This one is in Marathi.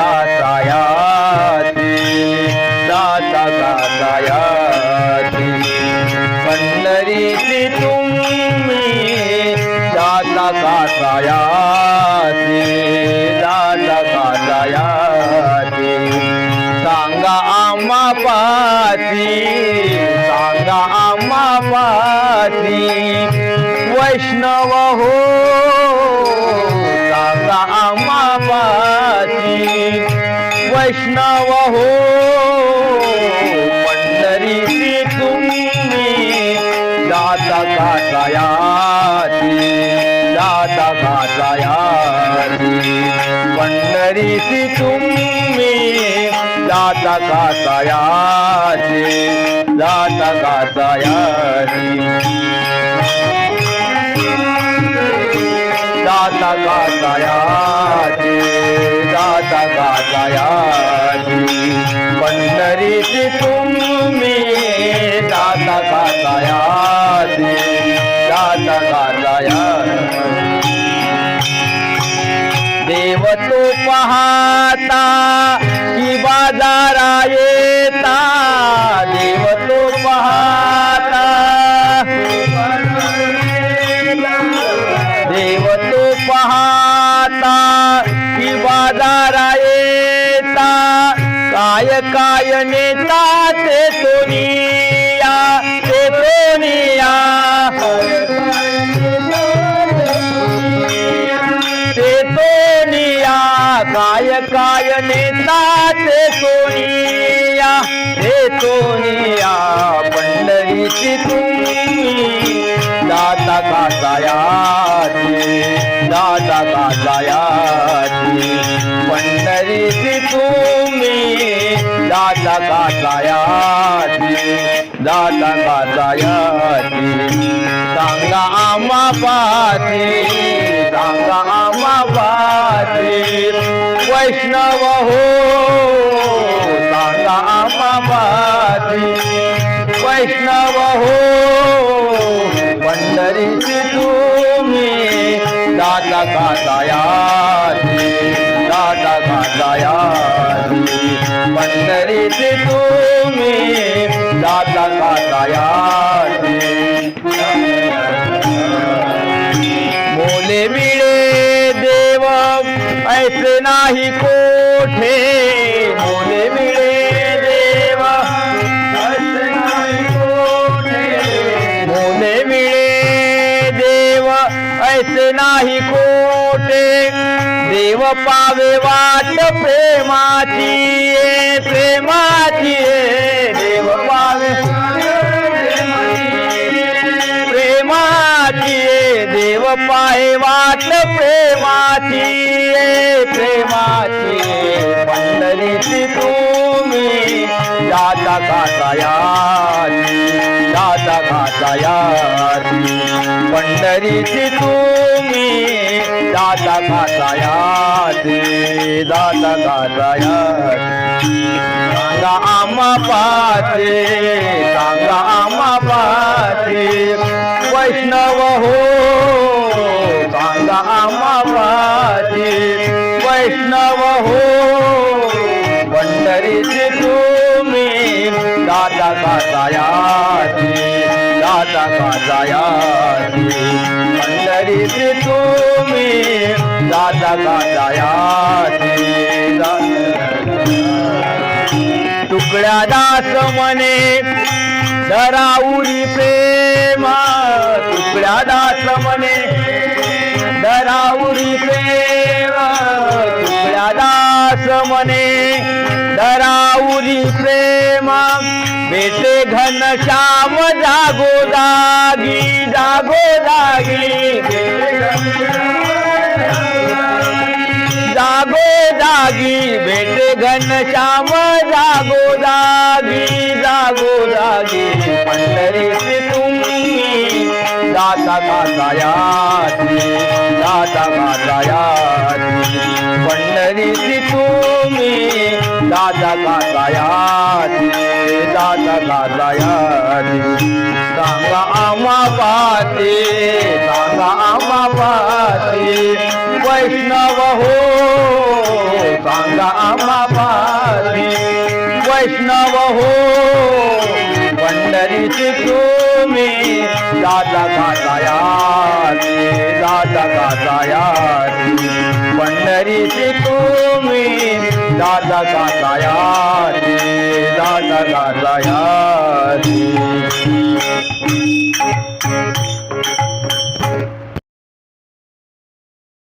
जाता का जायाची जाता का जायाची पंढरीची तुम्ही जाता का जायाची जाता का जायाची सांगा आम्हा पाती सांगा आम्हा पाती वैष्णव हो सांगा आम्हा देवाची वैष्णव हो पंढरीची तुम्ही जाता काटायाची जाता का जायाची पंढरीची तुम्ही जाता का जायाची जाता का जायाची तो पाहता की बाजारा येता देव तो पाहता. देव तो पाहता की बाजारा येता. काय काय नेता ते सोनी नेताचे नेता ते सोनिया ते सोनिया पंढरीची तुम्ही. दादा का जायाची दाता का जायाची पंढरीची तुम्ही. दादा का जायाची दाता का सांगा आम्हा पाती सांगा आम्हा पाती वैष्णव हो सांगा आम्हा पाती वैष्णव हो पंढरीची तुम्ही दाता का जायाची दाता का जायाची पंढरीची तुम्ही दाता का जायाची मोले मिळे देव ऐसे नाही कोठे. ऐसे नाही खोटे. देव पावे वाट प्रेमाची प्रेमाची देव पावे प्रेमाची देव पाहे वाट प्रेमाची प्रेमाची पंढरीची तू जाता का जायाची जाता का जायाची पंढरीची तुम्ही जाता का जायाची जाता का जायाची सांगा आम्हा पाचे सांगा आम्हा पाचे. वैष्णव हो सांगा आम्हा पाचे. वैष्णव हो का जायाची दादा का जायाची पंढरीची तुम्ही दादा का जायाची तुकड्या दास म्हणे दराउरी प्रेमा. तुकड्या दास म्हणे दराउरी प्रेमा. तुकड्या दास म्हणे दराउरी प्रेमा. बेटे घन श्याम जागो जागी जागो जागी जागो जागी बेटे घन श्याम जागो जागी जागो जागी पंढरीची तुम्ही दाता का दाता का जायाची पंढरीची दादा कातायाची दादा कातायाची सांगा आम्हा पाते सांगा आम्हा पाते वैष्णव हो सांगा आम्हा पाते वैष्णव हो पंढरीची तुम्ही दादा कातायाची दादा कातायाची पंढरीची तुम्ही दादा गाता यारी दादा गाता यारी